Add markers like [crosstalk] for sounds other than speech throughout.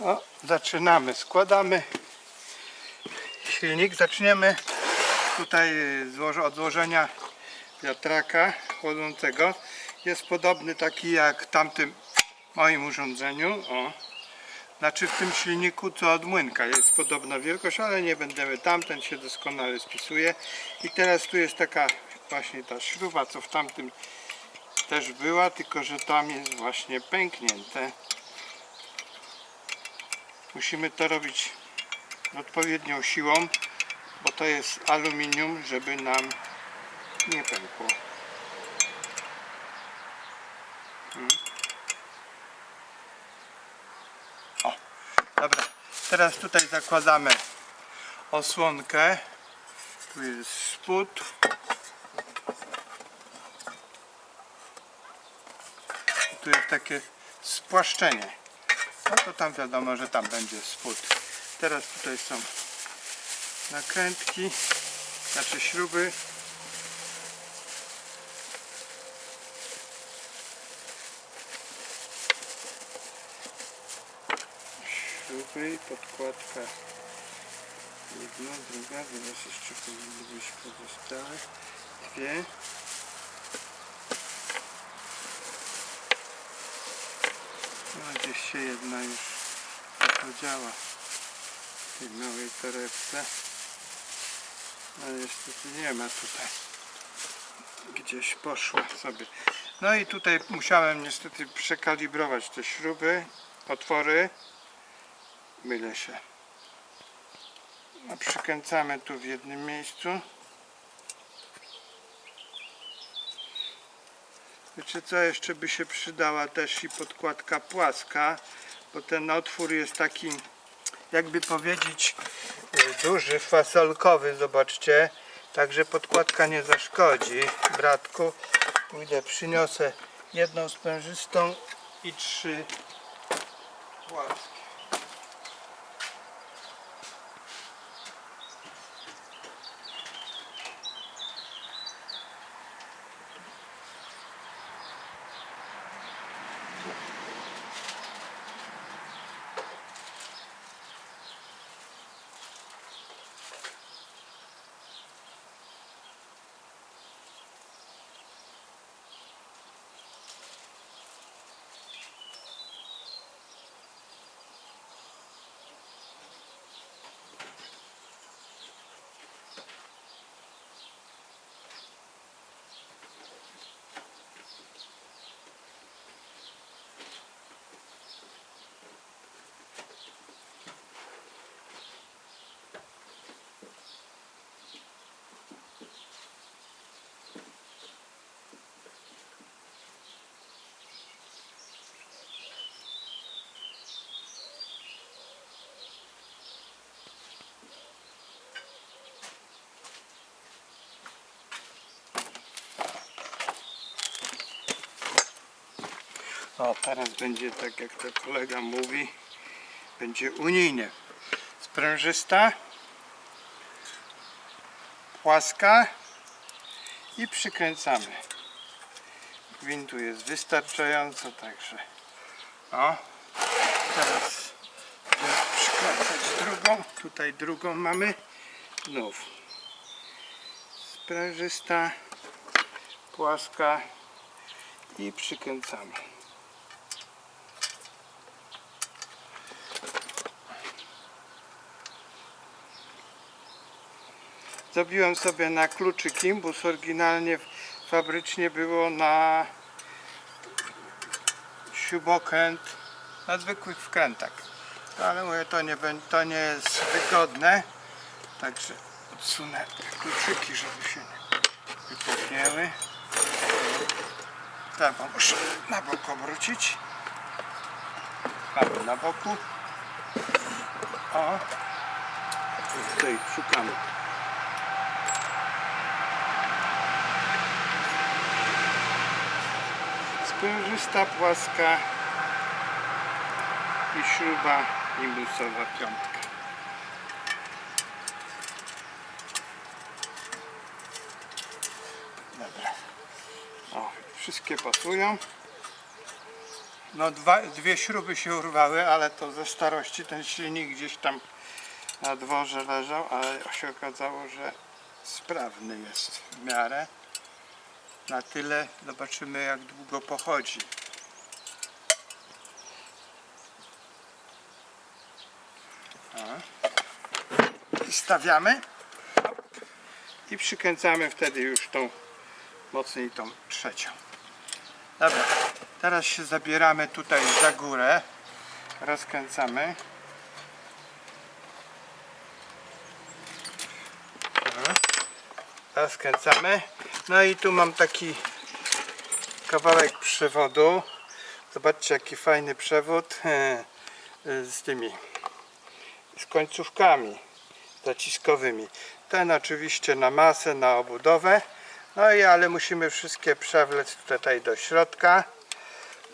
O, zaczynamy. Składamy silnik. Zaczniemy tutaj od złożenia wiatraka chłodzącego. Jest podobny taki jak w tamtym moim urządzeniu. O. Znaczy w tym silniku co od młynka jest podobna wielkość, ale nie będziemy tamten się doskonale spisuje. I teraz tu jest taka właśnie ta śruba, co w tamtym też była, tylko że tam jest właśnie pęknięte. Musimy to robić odpowiednią siłą, bo to jest aluminium, żeby nam nie pękło. Mm. O, dobra. Teraz tutaj zakładamy osłonkę. Tu jest spód. Tu jest takie spłaszczenie. No to tam wiadomo, że tam będzie spód. Teraz tutaj są nakrętki, znaczy śruby. Śruby podkładka. Jedna, druga, zaraz jeszcze pozostałe. Dwie. No gdzieś się jedna już podziała w tej małej torebce. No niestety nie ma tutaj. Gdzieś poszła sobie. No i tutaj musiałem niestety przekalibrować te śruby, otwory. Mylę się. No, przykręcamy tu w jednym miejscu. Wiecie co, jeszcze by się przydała też i podkładka płaska, bo ten otwór jest taki, jakby powiedzieć, y, duży, fasolkowy, zobaczcie. Także podkładka nie zaszkodzi. Bratku, pójdę, przyniosę jedną sprężystą i trzy płaskie. O, teraz będzie tak jak to kolega mówi, będzie unijnie. Sprężysta, płaska i przykręcamy. Gwintu jest wystarczająco, także o, teraz przykręcać drugą, tutaj drugą mamy, znów sprężysta, płaska i przykręcamy. Zrobiłem sobie na kluczyk imbus, oryginalnie fabrycznie było na śrubokręt, na zwykłych wkrętach. Ale mówię, to nie, to nie jest wygodne, także odsunę kluczyki, żeby się nie wypomniały. Tak, bo muszę na bok obrócić. Mamy na boku. O. Tutaj szukamy. Sprężysta, płaska i śruba imbusowa piątka. Dobra. O, wszystkie pasują. No dwa, dwie śruby się urwały, ale to ze starości ten silnik gdzieś tam na dworze leżał, ale się okazało, że sprawny jest w miarę. Na tyle zobaczymy jak długo pochodzi. I stawiamy i przykręcamy wtedy już tą mocniej tą trzecią. Dobra, teraz się zabieramy tutaj za górę. Rozkręcamy. Rozkręcamy. No i tu mam taki kawałek przewodu. Zobaczcie jaki fajny przewód e, e, z tymi z końcówkami zaciskowymi. Ten oczywiście na masę, na obudowę. No i ale musimy wszystkie przewlec tutaj do środka.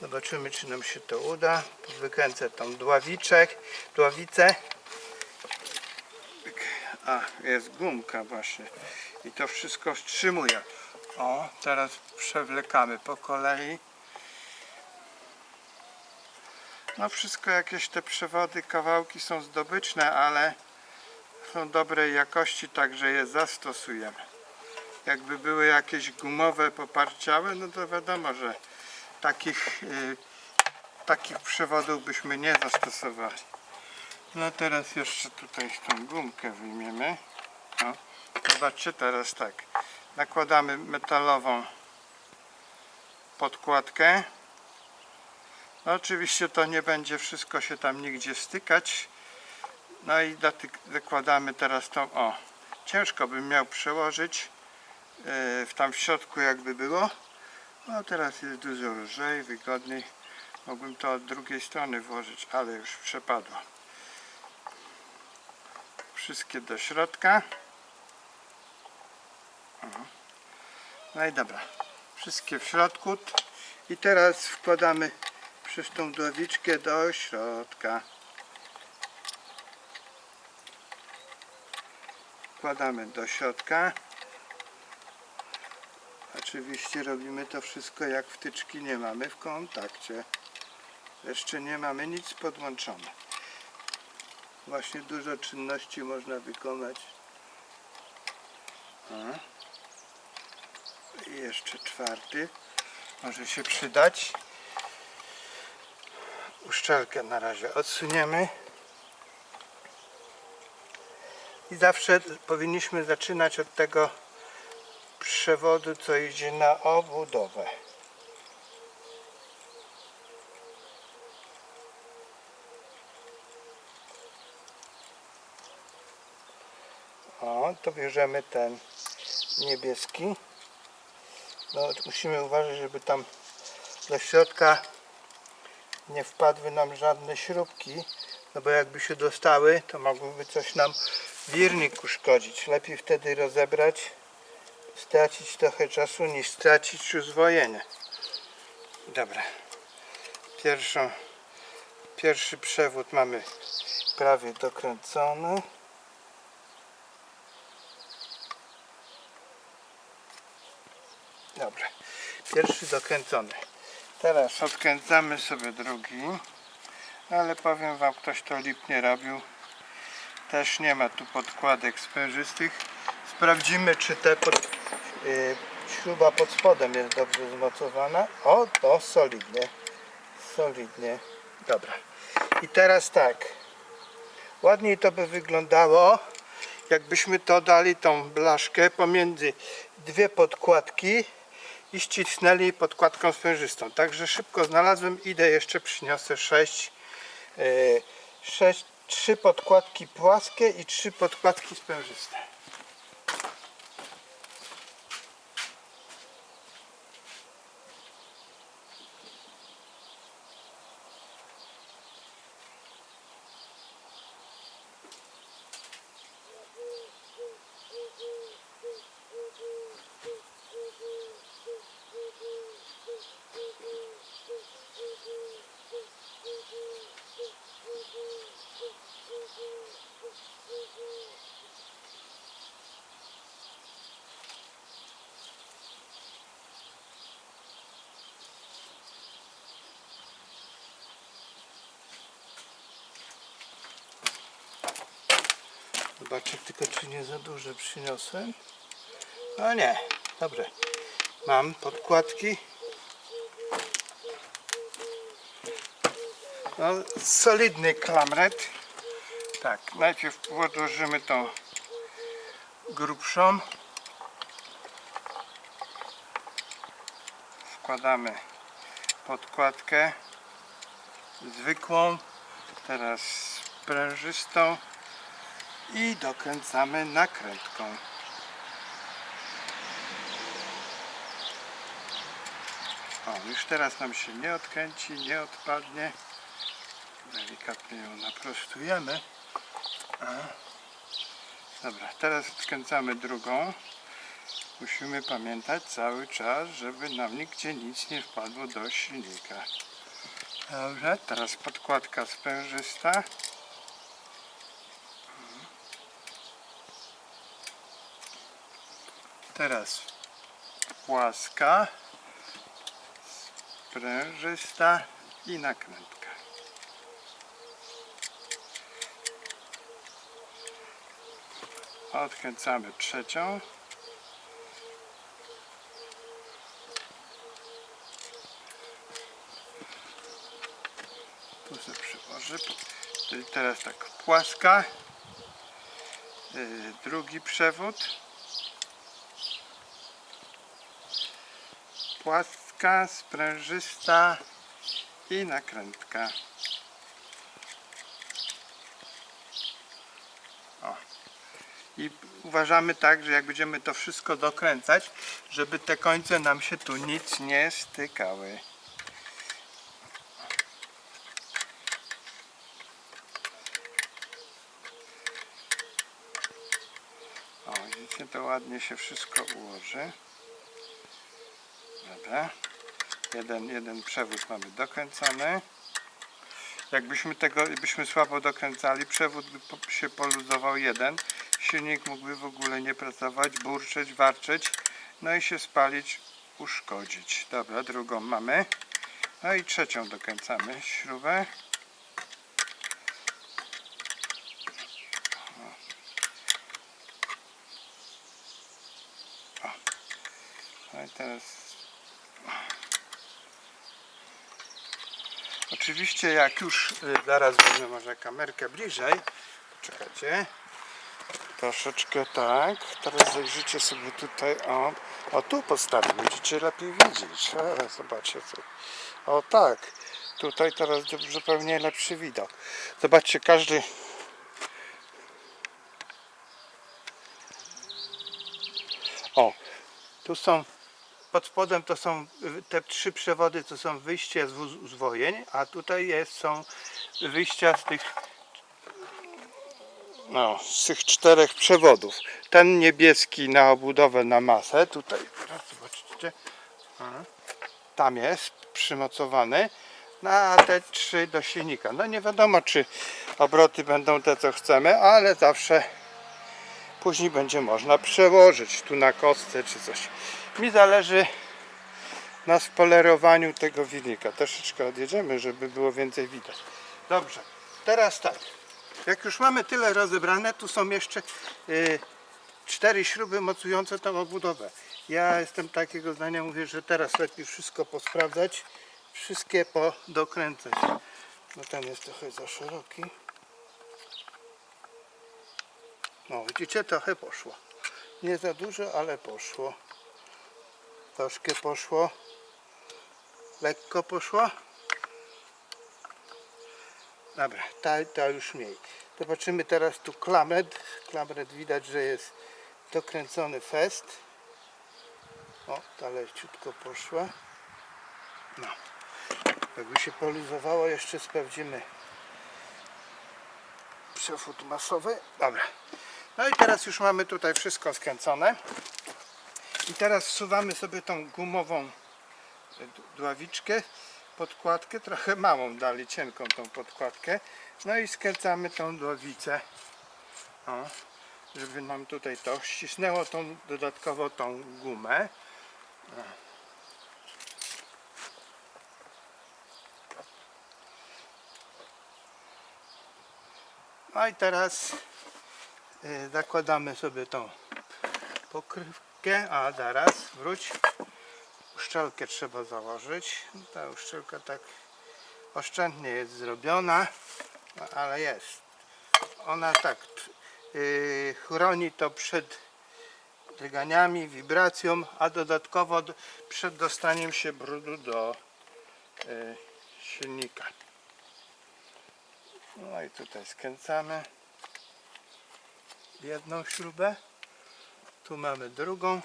Zobaczymy czy nam się to uda. Wykręcę tą dławiczek, dławicę. A, jest gumka właśnie. I to wszystko wstrzymuje. O, teraz przewlekamy po kolei. No wszystko jakieś te przewody, kawałki są zdobyczne, ale są dobrej jakości, także je zastosujemy. Jakby były jakieś gumowe, poparciałe, no to wiadomo, że takich, y, takich przewodów byśmy nie zastosowali. No teraz jeszcze tutaj tą gumkę wyjmiemy. O, zobaczcie teraz tak. Nakładamy metalową podkładkę. No oczywiście to nie będzie wszystko się tam nigdzie stykać. No i zakładamy teraz tą, o, ciężko bym miał przełożyć e, w tam w środku jakby było. No teraz jest dużo lżej, wygodniej. Mógłbym to od drugiej strony włożyć, ale już przepadło. Wszystkie do środka. O. No i dobra. Wszystkie w środku. I teraz wkładamy przez tą dławiczkę do środka. Wkładamy do środka. Oczywiście robimy to wszystko jak wtyczki nie mamy w kontakcie. Jeszcze nie mamy nic podłączone. Właśnie dużo czynności można wykonać. I jeszcze czwarty. Może się przydać. Uszczelkę na razie odsuniemy. I zawsze powinniśmy zaczynać od tego przewodu, co idzie na obudowę. O, to bierzemy ten niebieski. No, musimy uważać, żeby tam do środka nie wpadły nam żadne śrubki, no bo jakby się dostały, to mogłyby coś nam wirnik uszkodzić. Lepiej wtedy rozebrać, stracić trochę czasu niż stracić przyzwolenie. Dobra. Pierwszą, pierwszy przewód mamy prawie dokręcony. Dobra. Pierwszy dokręcony. Teraz odkręcamy sobie drugi. Ale powiem wam, ktoś to lipnie robił. Też nie ma tu podkładek sprężystych. Sprawdzimy, czy te pod, y, śruba pod spodem jest dobrze zmocowana. O, to solidnie. Solidnie. Dobra. I teraz tak. Ładniej to by wyglądało, jakbyśmy to dali tą blaszkę pomiędzy dwie podkładki i ścisnęli podkładką sprężystą. Także szybko znalazłem, idę jeszcze przyniosę sześć, yy, sześć trzy podkładki płaskie i trzy podkładki sprężyste. Zobaczę tylko, czy nie za duże przyniosłem. No nie, dobrze. Mam podkładki. No, solidny klamret. Tak, najpierw odłożymy tą grubszą. Wkładamy podkładkę zwykłą, teraz sprężystą i dokręcamy nakrętką. O, już teraz nam się nie odkręci, nie odpadnie. Delikatnie ją naprostujemy. A. Dobra, teraz odkręcamy drugą. Musimy pamiętać cały czas, żeby nam nigdzie nic nie wpadło do silnika. Dobrze, teraz podkładka sprężysta. Teraz płaska, sprężysta i nakrętka. Odkręcamy trzecią. Tu sobie przyłożę. Czyli teraz tak płaska. Yy, drugi przewód. Płaska, sprężysta i nakrętka. O. I uważamy tak, że jak będziemy to wszystko dokręcać, żeby te końce nam się tu nic nie stykały. O, widzicie, to ładnie się wszystko ułoży. Dobra. Jeden, jeden przewód mamy dokręcony. Jakbyśmy tego, byśmy słabo dokręcali, przewód by się poluzował jeden. Silnik mógłby w ogóle nie pracować, burczeć, warczeć, no i się spalić, uszkodzić. Dobra, drugą mamy. No i trzecią dokręcamy śrubę. O. No i teraz Oczywiście jak już y, zaraz będę może kamerkę bliżej, czekajcie, troszeczkę tak, teraz zajrzycie sobie tutaj, o, o tu postawię, będziecie lepiej widzieć, o, zobaczcie tu, o tak, tutaj teraz zupełnie lepszy widok, zobaczcie, każdy, o, tu są pod spodem to są te trzy przewody, to są wyjścia z wóz- zwojeń, a tutaj jest, są wyjścia z tych no, z tych czterech przewodów. Ten niebieski na obudowę na masę, tutaj teraz zobaczcie, tam jest przymocowany, no, a te trzy do silnika. No nie wiadomo, czy obroty będą te, co chcemy, ale zawsze później będzie można przełożyć tu na kostce czy coś. Mi zależy na spolerowaniu tego wilnika. Troszeczkę odjedziemy, żeby było więcej widać. Dobrze, teraz tak. Jak już mamy tyle rozebrane, tu są jeszcze y, cztery śruby mocujące tą obudowę. Ja jestem takiego zdania, mówię, że teraz lepiej wszystko posprawdzać, wszystkie podokręcać. No ten jest trochę za szeroki. No widzicie, trochę poszło. Nie za dużo, ale poszło. Troszkę poszło. Lekko poszło. Dobra, ta, ta już mniej. Zobaczymy teraz tu klamret. Klamret widać, że jest dokręcony fest. O, ta leciutko poszła. No. Jakby się poluzowało, jeszcze sprawdzimy przewód masowy. Dobra. No i teraz już mamy tutaj wszystko skręcone. I teraz wsuwamy sobie tą gumową d- dławiczkę, podkładkę, trochę małą dali, cienką tą podkładkę. No i skręcamy tą dławicę, o, żeby nam tutaj to ścisnęło tą dodatkowo tą gumę. No i teraz Y, Zakładamy sobie tą pokrywkę, a zaraz wróć. Uszczelkę trzeba założyć. Ta uszczelka tak oszczędnie jest zrobiona, no, ale jest. Ona tak yy, chroni to przed drganiami, wibracją, a dodatkowo przed dostaniem się brudu do yy, silnika. No i tutaj skręcamy jedną śrubę, tu mamy drugą.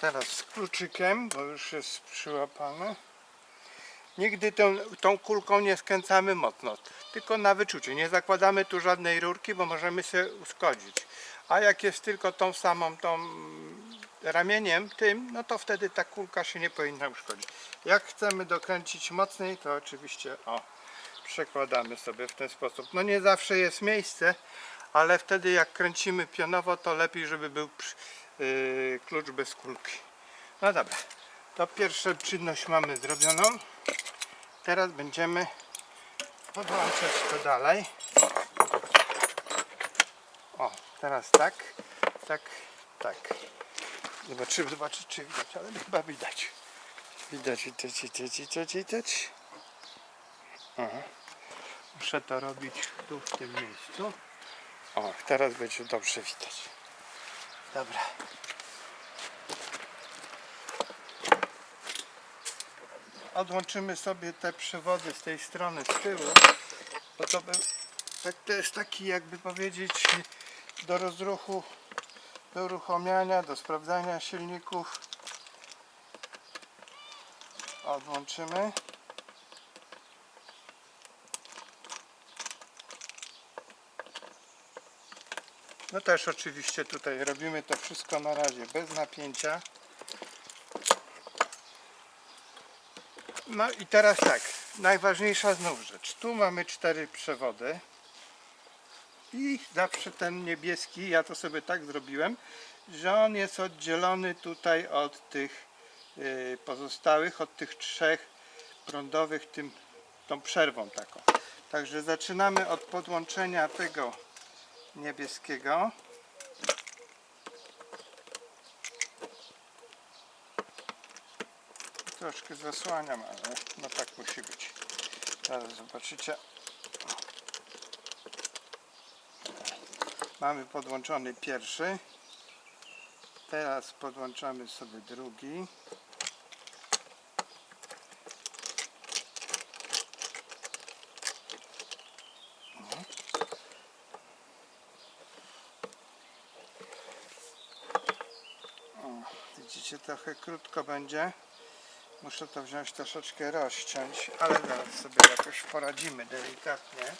Teraz z kluczykiem, bo już jest przyłapane. Nigdy tą, tą kulką nie skręcamy mocno, tylko na wyczucie. Nie zakładamy tu żadnej rurki, bo możemy się uszkodzić. A jak jest tylko tą samą tą ramieniem tym, no to wtedy ta kulka się nie powinna uszkodzić. Jak chcemy dokręcić mocniej, to oczywiście o, przekładamy sobie w ten sposób. No nie zawsze jest miejsce, ale wtedy jak kręcimy pionowo, to lepiej, żeby był yy, klucz bez kulki. No dobra, to pierwszą czynność mamy zrobioną. Teraz będziemy podłączać to dalej. O, teraz tak, tak, tak. Zobaczymy, zobaczyć czy widać, ale chyba widać. Widać, widać, widać, widać, widać. Aha. Muszę to robić tu w tym miejscu. O, teraz będzie dobrze widać. Dobra. Odłączymy sobie te przewody z tej strony z tyłu, bo to, tak, to jest taki jakby powiedzieć do rozruchu, do uruchamiania, do sprawdzania silników. Odłączymy. No też oczywiście tutaj robimy to wszystko na razie bez napięcia. No i teraz tak, najważniejsza znów rzecz. Tu mamy cztery przewody i zawsze ten niebieski, ja to sobie tak zrobiłem, że on jest oddzielony tutaj od tych y, pozostałych, od tych trzech prądowych tym, tą przerwą taką. Także zaczynamy od podłączenia tego niebieskiego. Troszkę zasłaniam, ale no tak musi być. Zobaczycie. Mamy podłączony pierwszy. Teraz podłączamy sobie drugi. Widzicie, trochę krótko będzie. Muszę to wziąć troszeczkę rozciąć, ale zaraz sobie jakoś poradzimy delikatnie.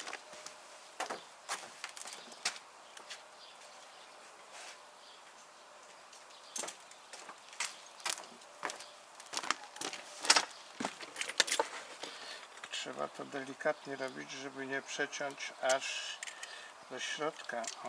Trzeba to delikatnie robić, żeby nie przeciąć aż do środka. O.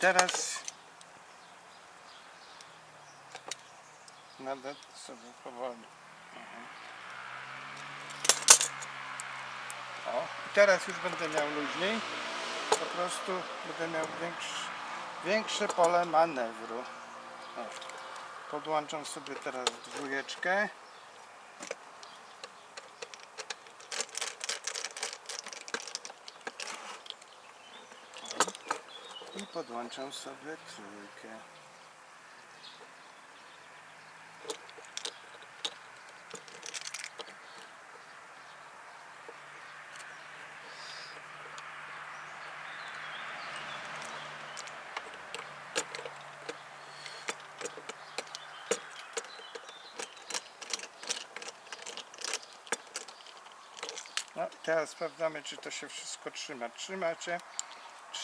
teraz nadal sobie powoli. Mhm. O, i teraz już będę miał luźniej. po prostu będę miał większe, większe pole manewru. O. Podłączam sobie teraz dwójeczkę. Podłączam sobie trójkę. No teraz sprawdzamy, czy to się wszystko trzyma. Trzyma się,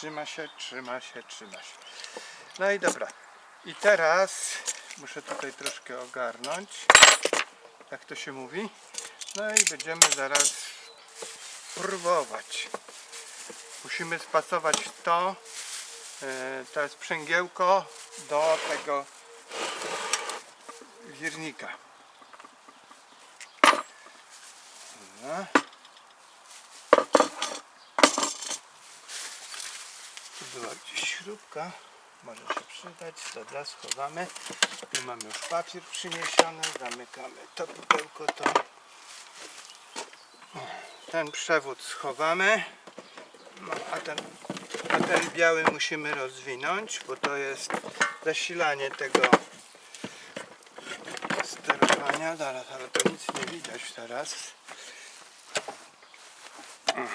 trzyma się, trzyma się, trzyma się. No i dobra. I teraz muszę tutaj troszkę ogarnąć, jak to się mówi. No i będziemy zaraz próbować. Musimy spasować to, e, to jest sprzęgiełko do tego wirnika. Dobra. Tu była gdzieś śrubka, może się przydać, dobra, schowamy. Tu mamy już papier przyniesiony, zamykamy to pudełko, to. Ten przewód schowamy, no, a, ten, a ten biały musimy rozwinąć, bo to jest zasilanie tego sterowania. Zaraz, ale to nic nie widać teraz. O,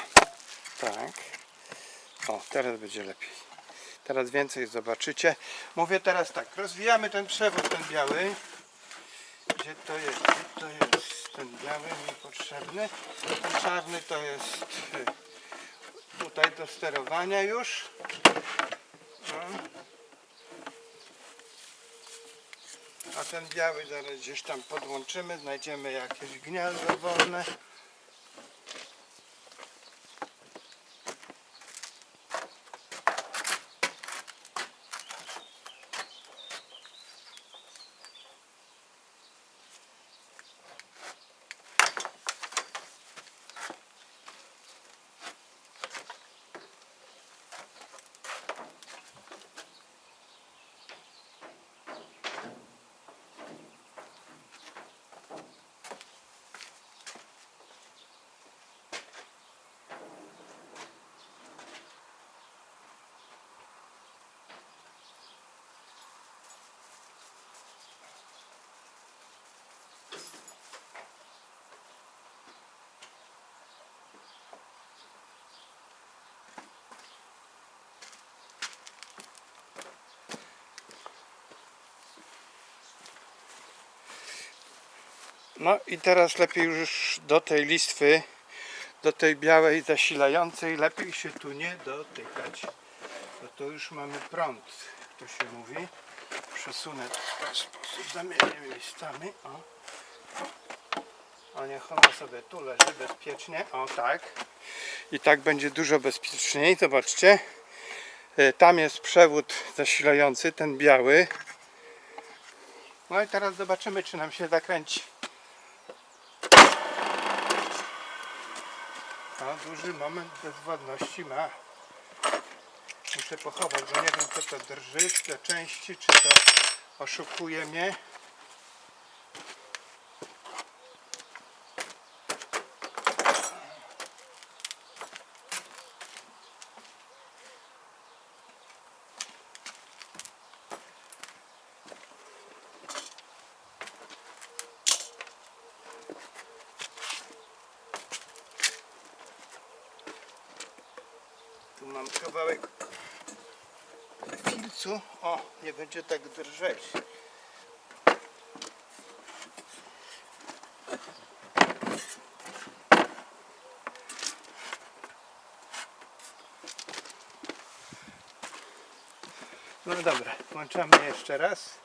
tak. O, teraz będzie lepiej. Teraz więcej zobaczycie. Mówię teraz tak, rozwijamy ten przewód, ten biały. Gdzie to jest? Gdzie to jest ten biały niepotrzebny? Ten czarny to jest y, tutaj do sterowania już. No. A ten biały zaraz gdzieś tam podłączymy, znajdziemy jakieś gniazdo wolne. No i teraz lepiej już do tej listwy, do tej białej zasilającej, lepiej się tu nie dotykać. Bo to już mamy prąd, jak to się mówi. Przesunę w ten sposób, zamienię miejscami. O. o niech ona sobie tu leży bezpiecznie. O tak. I tak będzie dużo bezpieczniej. Zobaczcie. E, Tam jest przewód zasilający, ten biały. No i teraz zobaczymy, czy nam się zakręci. A duży moment bezwładności ma. Muszę pochować, bo nie wiem co to drży, czy to części, czy to oszukuje mnie. Mam kawałek filcu. O, nie będzie tak drżeć. No dobra, włączamy jeszcze raz.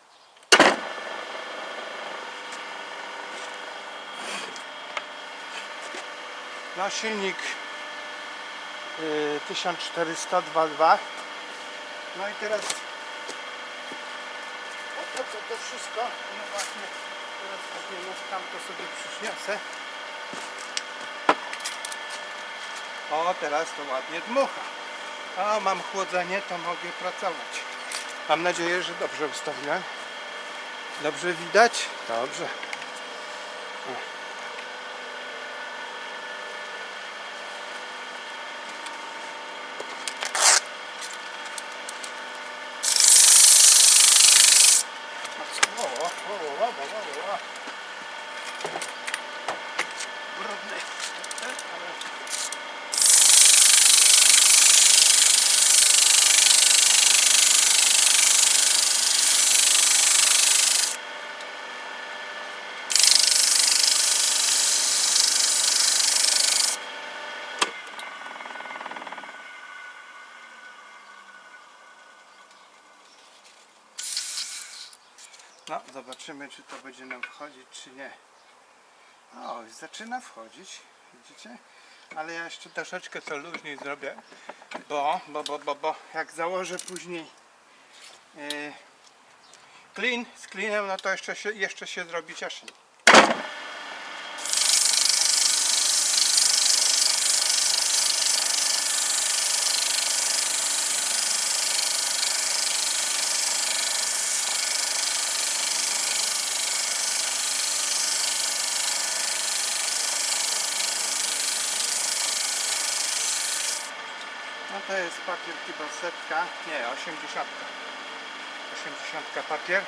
No silnik y, 1402.2 No i teraz o, po co to wszystko? No właśnie teraz sobie już tam to sobie przyniosę. O, teraz to ładnie dmucha. A mam chłodzenie, to mogę pracować. Mam nadzieję, że dobrze ustawiłem. Dobrze widać? Dobrze. O. O, o, o, o, o, o, o. Brudny. No, zobaczymy, czy to będzie nam wchodzić, czy nie. O, zaczyna wchodzić, widzicie? Ale ja jeszcze troszeczkę to luźniej zrobię, bo, bo, bo, bo, bo jak założę później yy, clean z cleanem, no to jeszcze się, jeszcze się zrobi ciaszyn. Jest papier chyba setka, nie, osiemdziesiątka. Osiemdziesiątka papier.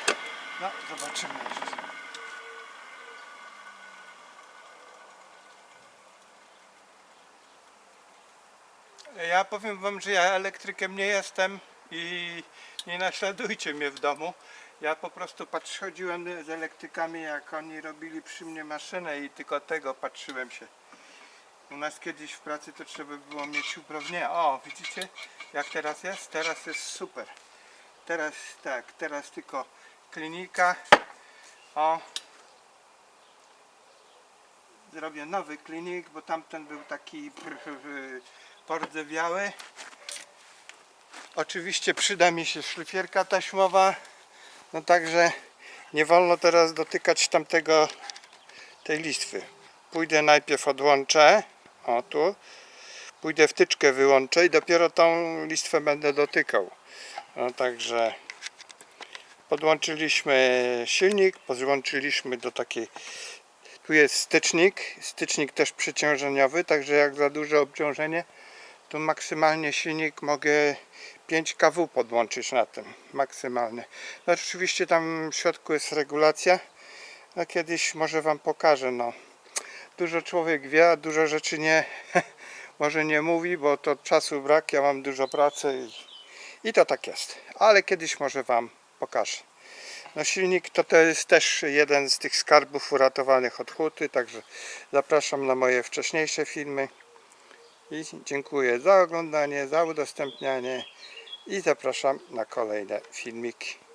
No, zobaczymy jeszcze. Ja powiem wam, że ja elektrykiem nie jestem i nie naśladujcie mnie w domu. Ja po prostu patrz, chodziłem z elektrykami, jak oni robili przy mnie maszynę i tylko tego patrzyłem się. U nas kiedyś w pracy to trzeba było mieć uprawnienia. O, widzicie jak teraz jest? Teraz jest super. Teraz tak, teraz tylko klinika. O. Zrobię nowy klinik, bo tamten był taki [laughs] pordzewiały. Oczywiście przyda mi się szlifierka taśmowa. No także nie wolno teraz dotykać tamtego tej listwy. Pójdę najpierw odłączę. O tu. Pójdę wtyczkę wyłączę i dopiero tą listwę będę dotykał. No także podłączyliśmy silnik, podłączyliśmy do takiej tu jest stycznik, stycznik też przeciążeniowy, także jak za duże obciążenie to maksymalnie silnik mogę 5 kW podłączyć na tym, maksymalnie. No oczywiście tam w środku jest regulacja, no kiedyś może Wam pokażę, no. Dużo człowiek wie, a dużo rzeczy nie, [laughs] może nie mówi, bo to czasu brak, ja mam dużo pracy i, i to tak jest. Ale kiedyś może Wam pokażę. No silnik to, to jest też jeden z tych skarbów uratowanych od huty, także zapraszam na moje wcześniejsze filmy. I dziękuję za oglądanie, za udostępnianie i zapraszam na kolejne filmiki.